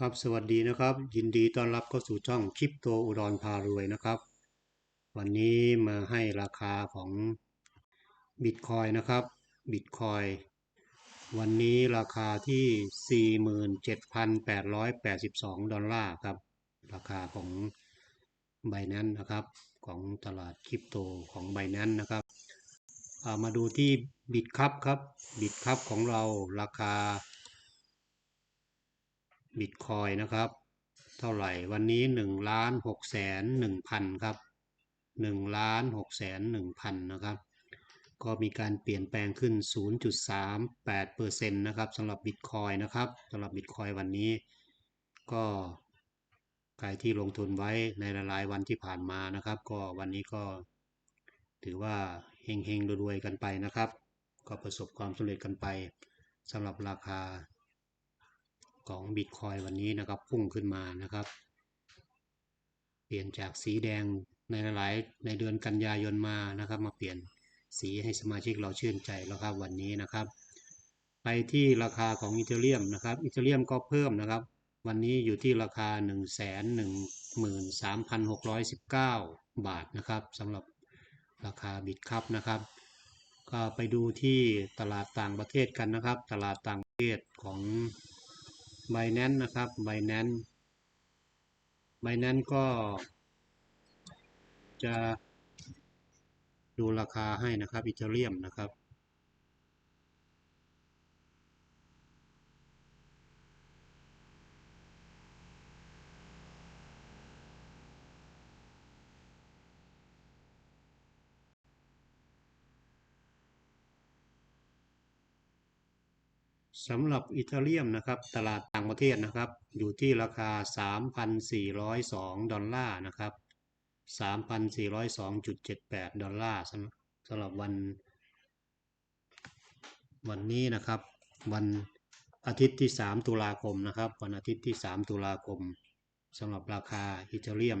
ครับสวัสดีนะครับ ยินดีต้อนรับเข้าสู่ช่องคริปโตอุดรพารวยนะครับ วันนี้มาให้ราคาของบิตคอยนะครับบิตคอยวันนี้ราคาที่ 47,882 ดอลลาร์ครับ ราคาของไบนั้นนะครับของตลาดคริปโตของไบนั้นนะครับามาดูที่บิตครับครับบิตครับของเราราคา บิตคอยนะครับ เท่าไหร่วันนี้หนึ่งล้านหกแสนหนึ่งพันครับหนึ่งล้านหกแสนหนึ่งพันนะครับ ก็มีการเปลี่ยนแปลงขึ้น 0.38เปอร์เซ็นต์นะครับสำหรับบิตคอยนะครับสำหรับบิตคอยวันนี้ ก็ใครที่ลงทุนไว้ในหลายๆวันที่ผ่านมานะครับ ก็วันนี้ก็ถือว่าเฮงๆรวยๆกันไปนะครับ ก็ประสบความสำเร็จกันไปสำหรับราคา ของบิตคอยวันนี้นะครับพุ่งขึ้นมานะครับ เปลี่ยนจากสีแดงในหลายๆในเดือนกันยายนมานะครับ มาเปลี่ยนสีให้สมาชิกเราชื่นใจแล้วครับวันนี้นะครับ ไปที่ราคาของอีเทเรียมนะครับอีเทเรียมก็เพิ่มนะครับ วันนี้อยู่ที่ราคา 1 1 3 6 1 9 บาทนะครับสำหรับราคาบิตครับนะครับ ก็ไปดูที่ตลาดต่างประเทศกันนะครับ ตลาดต่างประเทศของ ไบแนนนะครับไบแนนไบแนนก็จะดูราคาให้นะครับอิตาเลียมนะครับ สำหรับอิตาเลียมนะครับตลาดต่างประเทศนะครับ อยู่ที่ราคา 3,402 ดอลลาร์นะครับ 3,402.78 ดอลลาร์สำหรับวัน วันนี้นะครับ วันอาทิตย์ที่ 3 ตุลาคมนะครับ วันอาทิตย์ที่ 3 ตุลาคมสำหรับราคาอิตาเลียม